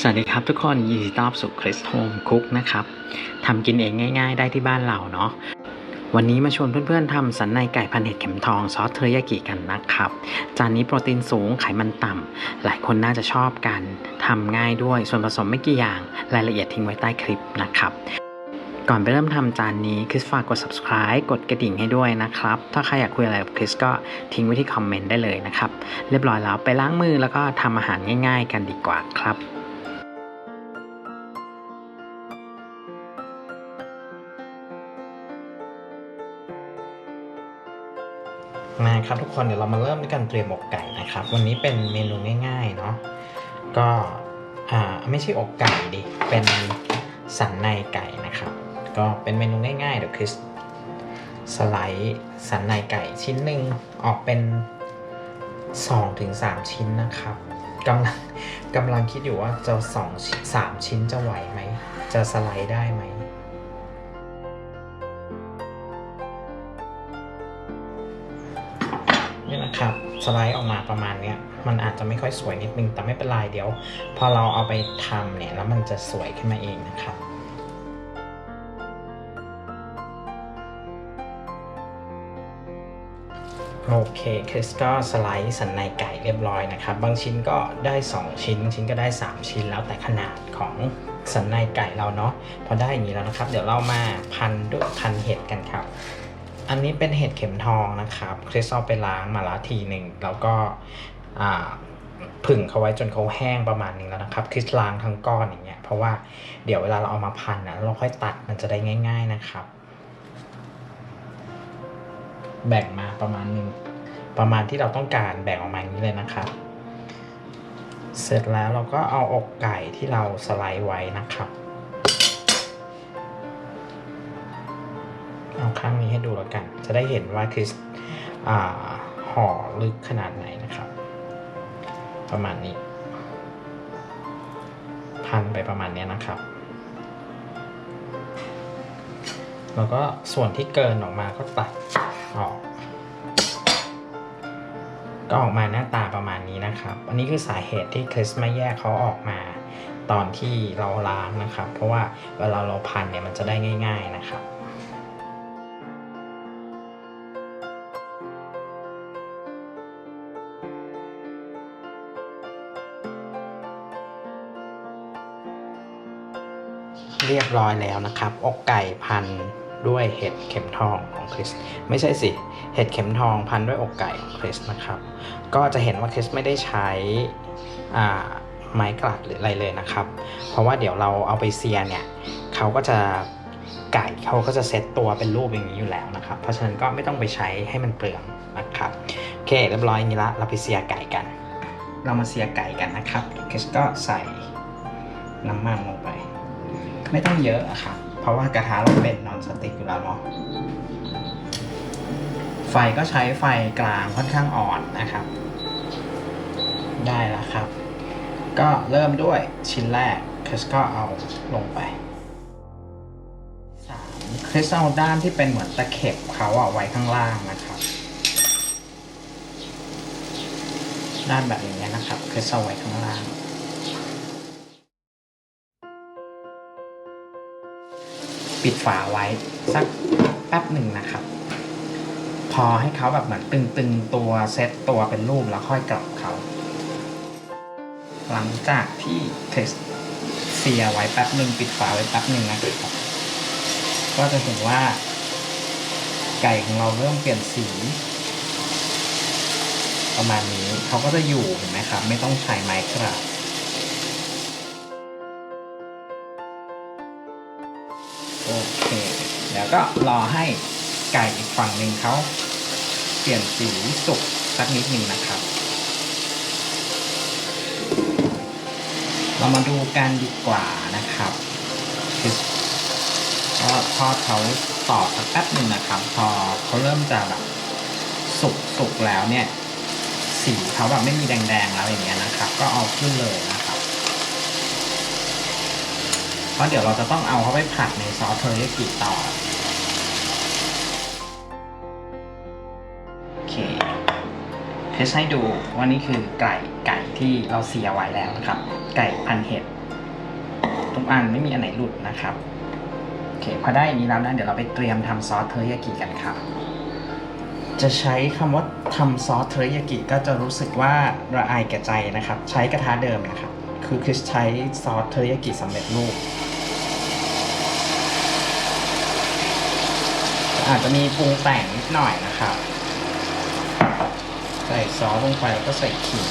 สวัสดีครับทุกคนยินดีต้อนรับสู่คริสโฮมคุกนะครับทำกินเองง่าย ๆ ได้ที่บ้านเราเนาะวันนี้มาชวนเพื่อนๆทำสันในไก่พันเห็ดเข็มทองซอสเทอริยากิกันนะครับ จานนี้โปรตีนสูงไขมันต่ำหลายคนน่าจะชอบกันทำง่ายด้วยส่วนผสมไม่กี่อย่างรายละเอียดทิ้งไว้ใต้คลิปนะครับก่อนไปเริ่มทำจานนี้คริสฝากกด subscribe กดกระดิ่งให้ด้วยนะครับ ถ้าใครอยากคุยอะไรกับคริสก็ทิ้งไว้ที่คอมเมนต์ได้เลยนะครับ เรียบร้อยแล้วไปล้างมือแล้วก็ทำอาหารง่าย ๆ กันดีกว่าครับ มาครับทุกคนเดี๋ยวเรามาเริ่มด้วยการเตรียมอกไก่นะครับ วันนี้เป็นเมนูง่ายๆเนาะก็อ่าไม่ใช่อกไก่ดิเป็นสันในไก่นะครับ ก็เป็นเมนูง่ายๆเดี๋ยวคริสสไลด์สันในไก่ชิ้นหนึ่งออกเป็น 2-3 ชิ้นนะครับกำลังกำลังคิดอยู่ว่าจะสองสามชิ้นจะไหวไหม จะสไลด์ได้ไหม ครับสไลด์ออกมาประมาณเนี้ยมันอาจจะไม่ค่อยสวยนิดนึงแต่ไม่เป็นไรเดี๋ยว พอเราเอาไปทำเนี่ยแล้วมันจะสวยขึ้นมาเองนะครับโอเคคริสก็สไลด์สันในไก่เรียบร้อยนะครับ บางชิ้นก็ได้ 2 ชิ้นบางชิ้นก็ได้ 3 ชิ้นแล้วแต่ขนาดของสันในไก่เราเนาะพอได้อย่างนี้แล้วนะครับ เดี๋ยวเรามาพันด้วยพันเห็ดกันครับ อันนี้เป็นเห็ดเข็มทองนะครับคริสเอาไปล้างมาล้วทีหนึ่งแล้วก็ผึ่งเขาไว้จนเขาแห้งประมาณนึงแล้วนะครับคริสล้างทั้งก้อนอย่างเงี้ยเพราะว่าเดี๋ยวเวลาเราเอามาพันนะเราค่อยตัดมันจะได้ง่าย ๆนะครับ แบ่งมาประมาณนึงประมาณที่เราต้องการแบ่งออกมาอย่างนี้เลยนะครับ เสร็จแล้วเราก็เอาอกไก่ที่เราสไลด์ไว้นะครับ ข้างนี้ให้ดูแล้วกัน จะได้เห็นว่าคริสอ่าห่อลึกขนาดไหนนะครับ ประมาณนี้ พันไปประมาณนี้นะครับ แล้วก็ส่วนที่เกินออกมาก็ตัดออก ก็ออกมาหน้าตาประมาณนี้นะครับ อันนี้คือสาเหตุที่คริสไม่แยกเขาออกมาตอนที่เราล้างนะครับ เพราะว่าเวลาเราพันเนี่ยมันจะได้ง่าย ๆนะครับ เรียบร้อยแล้วนะครับ อกไก่พันด้วยเห็ดเข็มทองของคริส ไม่ใช่สิ เห็ดเข็มทองพันด้วยอกไก่ของคริสนะครับ ก็จะเห็นว่าคริสไม่ได้ใช้ไม้กลัดหรืออะไรเลยนะครับ เพราะว่าเดี๋ยวเราเอาไปเซียเนี่ยเขาก็จะไก่เขาก็จะเซตตัวเป็นรูปอย่างนี้อยู่แล้วนะครับ เพราะฉะนั้นก็ไม่ต้องไปใช้ให้มันเปลืองนะครับ โอเคเรียบร้อยนี้ละ เราไปเซียไก่กัน เรามาเซียไก่กันนะครับคริสก็ใส่น้ำมันลงไป ไม่ต้องเยอะอะครับเพราะว่ากระทะเราเป็นนอนสติกอยู่แล้วเนาะไฟก็ใช้ไฟกลางค่อนข้างอ่อนนะครับ ได้แล้วครับ ก็เริ่มด้วยชิ้นแรกคริสก็เอาลงไปสามคริสเอาด้านที่เป็นเหมือนตะเข็บเขาเอาไว้ข้างล่างนะครับ ด้านแบบอย่างเงี้นะครับคริสเอาไว้ข้างล่าง ปิดฝาไว้สักแป๊บหนึ่งนะครับ พอให้เขาแบบเหมือนตึงๆตัวเซตตัวเป็นรูปแล้วค่อยกลับเขา หลังจากที่เทสเสียไว้แป๊บหนึ่งปิดฝาไว้แป๊บหนึ่งนะครับ ก็จะเห็นว่า ไก่ของเราเริ่มเปลี่ยนสี ประมาณนี้เขาก็จะอยู่เห็นไหมครับ ไม่ต้องใช้ไม้กระดาษ โอเค เดี๋ยวก็รอให้ไก่อีกฝั่งหนึ่งเขาเปลี่ยนสีสุกสักนิดหนึ่งนะครับ เรามาดูกันดีกว่านะครับคือก็ทอดเขาต่อสักแป๊บหนึ่งนะครับ พอเขาเริ่มจะแบบสุกสุกแล้วเนี่ย สีเขาแบบไม่มีแดงๆแล้วอย่างเงี้ยนะครับ ก็เอาขึ้นเลยนะค รับเพราะเดี๋ยวเราจะต้องเอาเข้าไปผัดในซอสเทอริยากิต่อโอเคเทสให้ดูว่านี่คือไก่ไก่ที่เราเสียไว้แล้วนะครับ ไก่พันเห็ดทุกอันไม่มีอันไหนหลุดนะครับโอเคพอได้อย่างนี้แล้วนะเดี๋ยวเราไปเตรียมทำซอสเทอริยากิกันครับจะใช้คำว่าทำซอสเทอริยากิก็จะรู้สึกว่าระอายแก่ใจนะครับ ใช้กระทะเดิมนะครับ คือคริสใช้ซอสเทอริยากิสำเร็จรูป อาจจะมีปรุงแต่งนิดหน่อยนะครับใส่ซอสลงไปแล้วก็ใส่ขิง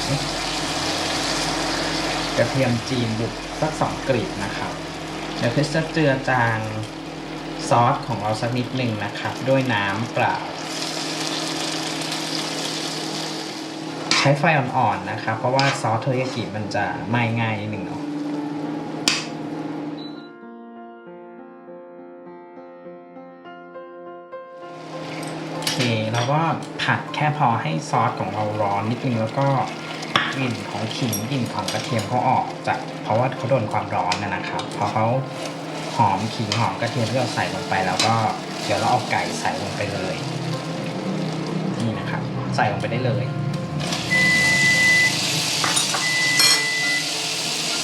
กระเทียมจีนบุกสักสองกลีบนะครับเดี๋ยวคริสจะเจือจางซอสของเราสักนิดหนึ่งนะครับ ด้วยน้ำเปล่า ใช้ไฟอ่อนๆนะครับ เพราะว่าซอสเทอริยากิมันจะไหม้ง่ายนิดหนึ่งเนาะ วก็ผัดแค่พอให้ซอสของเราร้อนนิดนึงแล้วก็กลิ่นของขิงกลิ่นของกระเทียมเขาออกจากเพราะว่าเขาโดนความร้อนนะนะครับพอเขาหอมขิงหอมกระเทียมที่เราใส่ลงไปแล้วก็เดี๋ยวเราเอาไก่ใส่ลงไปเลย นี่นะครับ ใส่ลงไปได้เลย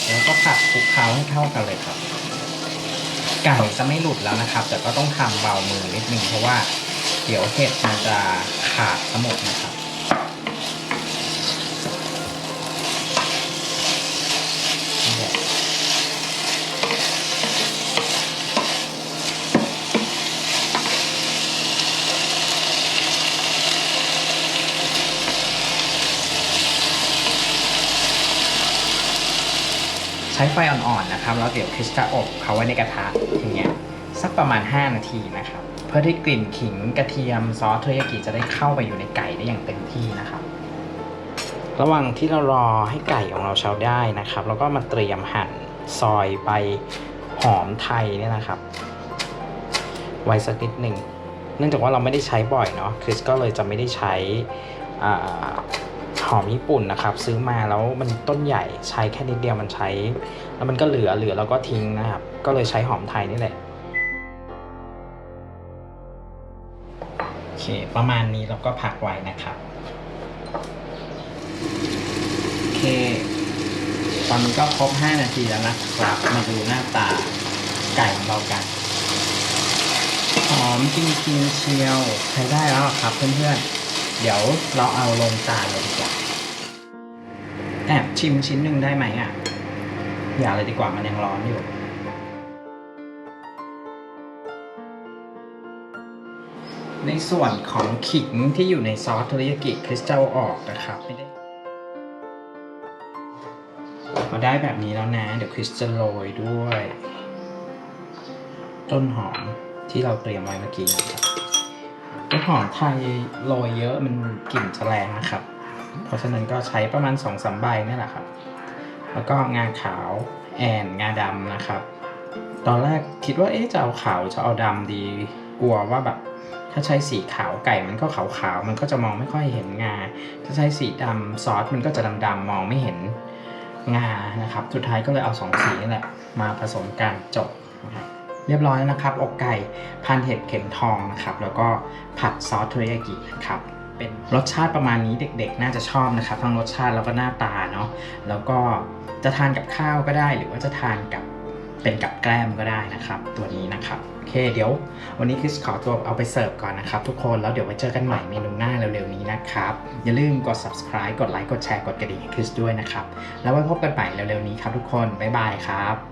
แล้วก็ผัดคลุกเคล้าให้เข้ากันเลยครับไก่จะไม่หลุดแล้วนะครับ แต่ก็ต้องทำเบามือนิดนึงเพราะว่า เดี๋ยวเห็ดมันจะขาดทั้งหมดนะครับ ใช้ไฟอ่อนๆนะครับ แล้วเดี๋ยวคริสจะอบเขาไว้ในกระทะอย่างเงี้ยสักประมาณ 5 นาทีนะครับ เพื่อที่กลิ่นขิงกระเทียมซอสเทอริยากิจะได้เข้าไปอยู่ในไก่ได้อย่างเต็มที่นะครับระหว่างที่เรารอให้ไก่ของเราเชาได้นะครับ แล้วก็มาเตรียมหั่นซอยใบหอมไทยเนี่ยนะครับ ไว้สักนิดหนึ่งเนื่องจากว่าเราไม่ได้ใช้บ่อยเนาะคริสก็เลยจะไม่ได้ใช้หอมญี่ปุ่นนะครับ ซื้อมาแล้วมันต้นใหญ่ใช้แค่นิดเดียวมันใช้ แล้วมันก็เหลือเหลือแล้วก็ทิ้งนะครับ ก็เลยใช้หอมไทยนี่แหละ ประมาณนี้เราก็พักไว้นะครับ โอเค ตอนนี้ก็ครบ 5 นาทีแล้วนะครับ มาดูหน้าตาไก่ของเรากันหอมจริงๆเชียวใช้ได้แล้วครับเพื่อนๆ เดี๋ยวเราเอาลงจานเลยดีกว่าแอบชิมชิ้นหนึ่งได้ไหมอะ อย่าเลยดีกว่ามันยังร้อนอยู่ ในส่วนของขิงที่อยู่ในซอสเทริยากิคริสตัลออกนะครับไม่ได้พอได้แบบนี้แล้วนะ เดี๋ยวคริสจะโรยด้วย ต้นหอมที่เราเตรียมไว้เมื่อกี้นะครับต้นหอมไทยโรยเยอะมันกลิ่นจะแรงนะครับ เพราะฉะนั้นก็ใช้ประมาณ2องสามใบนี่แหละครับ แล้วก็งาขาวแอนงาดำนะครับ ตอนแรกคิดว่าเอ๊ะจะเอาขาวจะเอาดำดี กลัวว่าแบบถ้าใช้สีขาวไก่มันก็ขาวๆมันก็จะมองไม่ค่อยเห็นงา ถ้าใช้สีดำซอสมันก็จะดำๆมองไม่เห็นงานะครับ สุดท้ายก็เลยเอาสองสีนี่แหละมาผสมกันจบนะครับเรียบร้อยแล้วนะครับ อกไก่พันเห็ดเข็มทองนะครับ แล้วก็ผัดซอสเทริยากินะครับเป็นรสชาติประมาณนี้เด็กๆ น่าจะชอบนะครับ ทั้งรสชาติแล้วก็หน้าตาเนาะแล้วก็จะทานกับข้าวก็ได้หรือว่าจะทานกับ เป็นกับแกล้มก็ได้นะครับ ตัวนี้นะครับโอเคเดี๋ยววันนี้คริสขอตัวเอาไปเสิร์ฟก่อนนะครับ ทุกคนแล้วเดี๋ยวไว้เจอกันใหม่เมนูหน้าเร็วๆนี้นะครับอย่าลืมกด subscribe กดไลค์กดแชร์กดกระดิ่งให้คริสด้วยนะครับแล้วไว้พบกันใหม่เร็วๆนี้ครับทุกคนบ๊ายบายครับ